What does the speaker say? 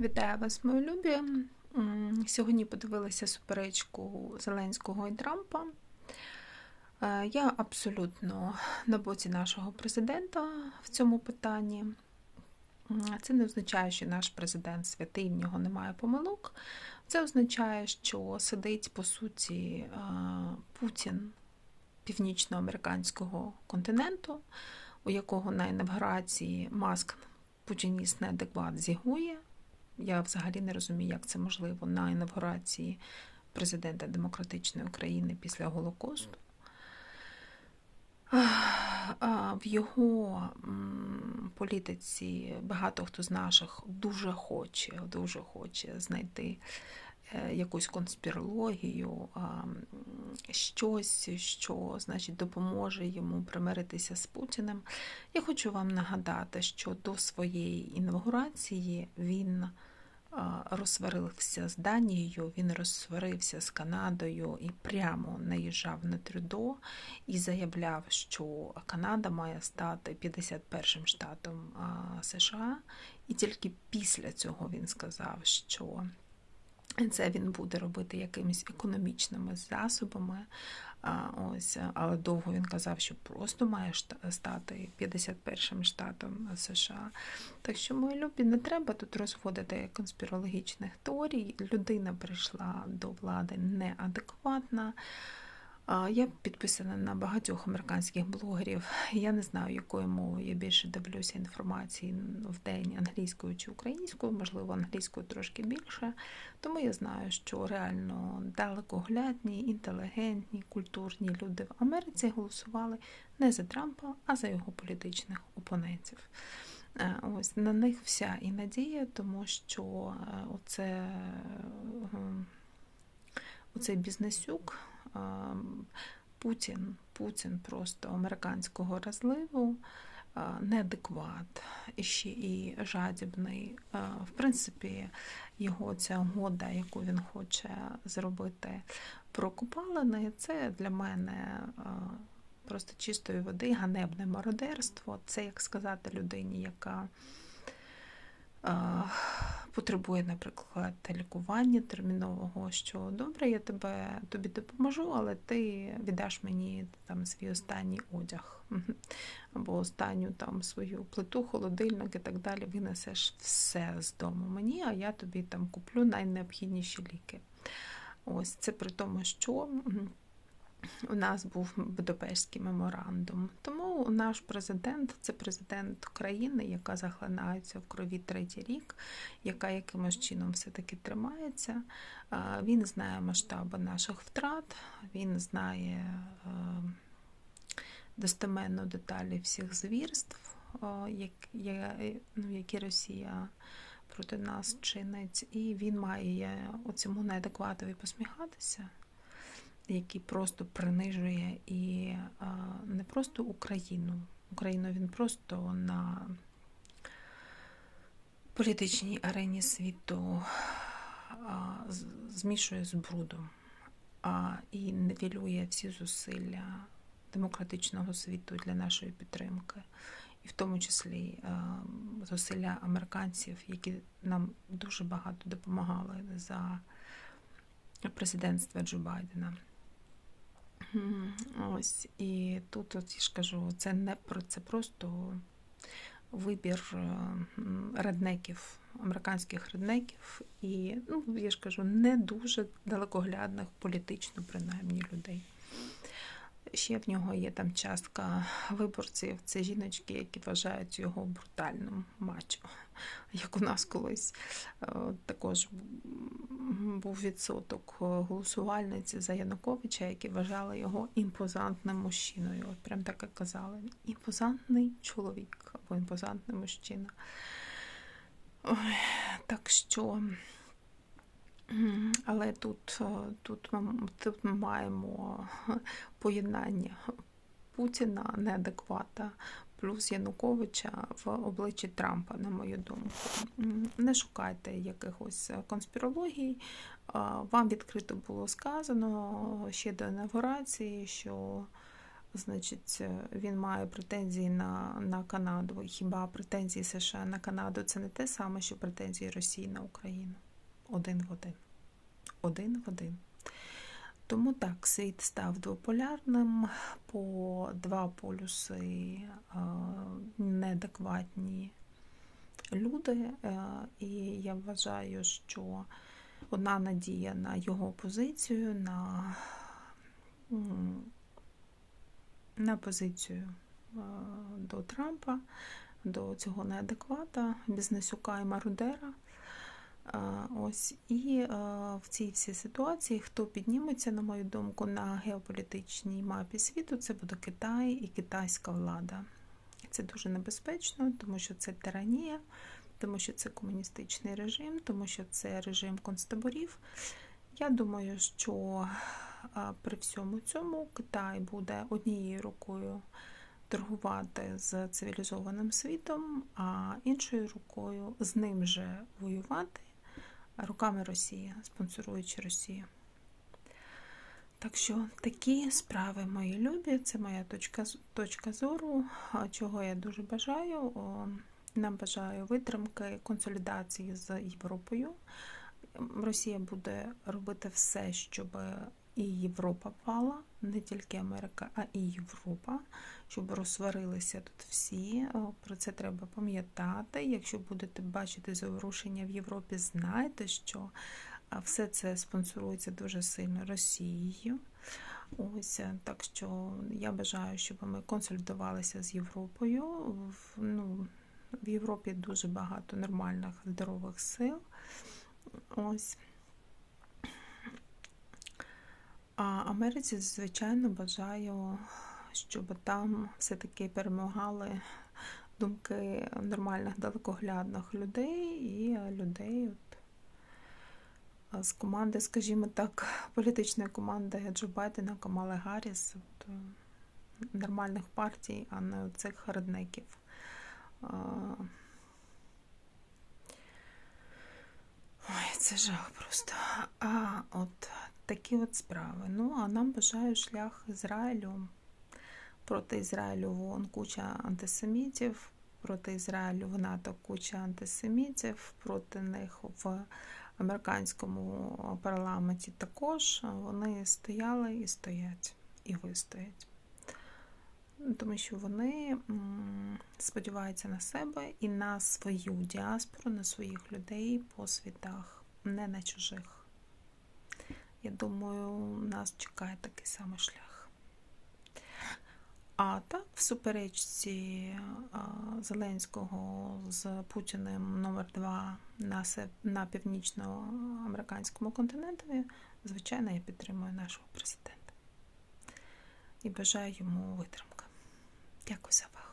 Вітаю вас, мої любі. Сьогодні подивилася суперечку Зеленського і Трампа. Е, я абсолютно на боці нашого президента в цьому питанні. Це не означає, що наш президент святий, в нього немає помилок. Це означає, що сидить, по суті, е, Путін північноамериканського континенту, у якого на інавгурації маск путініст неадекват зігує. Я взагалі не розумію, як це можливо на інавгурації президента Демократичної України після Голокосту. В його політиці багато хто з наших дуже хоче, дуже хоче знайти е, якусь конспірологію, щось, що значить допоможе йому примиритися з Путіним. Я хочу вам нагадати, що до своєї інавгурації він розсварився з Данією, він розсварився з Канадою і прямо наїжджав на Трюдо і заявляв, що Канада має стати 51-м штатом США, і тільки після цього він сказав, що це він буде робити якимись економічними засобами. Ось, Але довго він казав, що просто має стати 51-м штатом США. Так що, мої любі, не треба тут розводити конспірологічних теорій. Людина прийшла до влади неадекватна. Я підписана на багатьох американських блогерів. Я не знаю, якою мовою я більше дивлюся інформації в день англійською чи українською, можливо, англійською трошки більше. Тому я знаю, що реально далекоглядні, інтелігентні, культурні люди в Америці голосували не за Трампа, а за його політичних опонентів. Е, ось на них вся і надія, тому що е, оце, е, оцей бізнесюк. Путін, Путін просто американського розливу, неадекват і ще і жадібний. В принципі, його ця угода, яку він хоче зробити про купалини, це для мене просто чистої води, ганебне мародерство. Це як сказати людині, яка потребує, наприклад, лікування термінового, що добре, я тебе тобі допоможу, але ти віддаш мені там свій останній одяг або останню там свою плиту, холодильник і так далі. Винесеш все з дому мені, а я тобі там куплю найнеобхідніші ліки. Ось це при тому, що у нас був Будапештський меморандум. Тому наш президент це президент країни, яка захлинається в крові третій рік, яка якимось чином все-таки тримається. Він знає масштаби наших втрат, він знає достеменно деталі всіх звірств, ну, які Росія проти нас чинить, і він має оцьому неадекватові посміхатися який просто принижує і не просто Україну. Україну він просто на політичній арені світу змішує з брудом і невілює всі зусилля демократичного світу для нашої підтримки, і в тому числі зусилля американців, які нам дуже багато допомагали за президентства Джо Байдена. Ось, І тут от я ж кажу, це не про це просто вибір е, реднеків, американських реднеків, і, ну, я ж кажу, не дуже далекоглядних, політично, принаймні, людей. Ще в нього є там частка виборців, це жіночки, які вважають його брутальним мачо, як у нас колись е, також був відсоток голосувальниці за Януковича, які вважали його імпозантним мужчиною. От прям так і казали. Імпозантний чоловік або імпозантний мужчина. Ой, Так що. Але тут, е, тут, ми, тут ми маємо поєднання Путіна неадеквата плюс Януковича в обличчі Трампа, на мою думку. Не шукайте якихось конспірологій. Вам відкрито було сказано ще до інаугурації, що значить, е, він має претензії на, на Канаду. Хіба претензії США на Канаду це не те саме, що претензії Росії на Україну? Один в один. Один в один. Тому так, світ став двополярним, по два полюси неадекватні люди, е, і я вважаю, що одна надія на його позицію, на на позицію е, до Трампа, до цього неадеквата, бізнесюка і марудера. Ось і в цій всій ситуації, хто підніметься, на мою думку, на геополітичній мапі світу, це буде Китай і китайська влада. Це дуже небезпечно, тому що це тиранія, тому що це комуністичний режим, тому що це режим концтаборів. Я думаю, що при всьому цьому Китай буде однією рукою торгувати з цивілізованим світом, а іншою рукою з ним же воювати руками Росії, спонсоруючи Росію. Так що такі справи мої любі, це моя точка точка зору, чого я дуже бажаю. Нам бажаю витримки, консолідації з Європою. Росія буде робити все, щоб і Європа пала, не тільки Америка, а і Європа, щоб розсварилися тут всі. Про це треба пам'ятати. Якщо будете бачити заворушення в Європі, знайте, що все це спонсорується дуже сильно Росією. Ось так що я бажаю, щоб ми консолідувалися з Європою. Ну, В Європі дуже багато нормальних здорових сил. Ось. А Америці, звичайно, бажаю, щоб там все-таки перемагали думки нормальних далекоглядних людей і людей з команди, скажімо так, політичної команди Джо Байдена, Камали Гарріс, от, е, нормальних партій, а не цих реднеків. Ой, це жах просто. А от такі от справи. Ну, а нам бажаю шлях Ізраїлю. Проти Ізраїлю вон куча антисемітів, проти Ізраїлю в НАТО куча антисемітів, проти них в американському парламенті також вони стояли і стоять, і вистоять. Тому що вони сподіваються на себе і на свою діаспору, на своїх людей по світах, не на чужих. Я думаю, нас чекає такий самий шлях. А так, в суперечці Зеленського з Путіним номер 2 на на північноамериканському континенті, звичайно, я підтримую нашого президента і бажаю йому витримки. Дякую за увагу.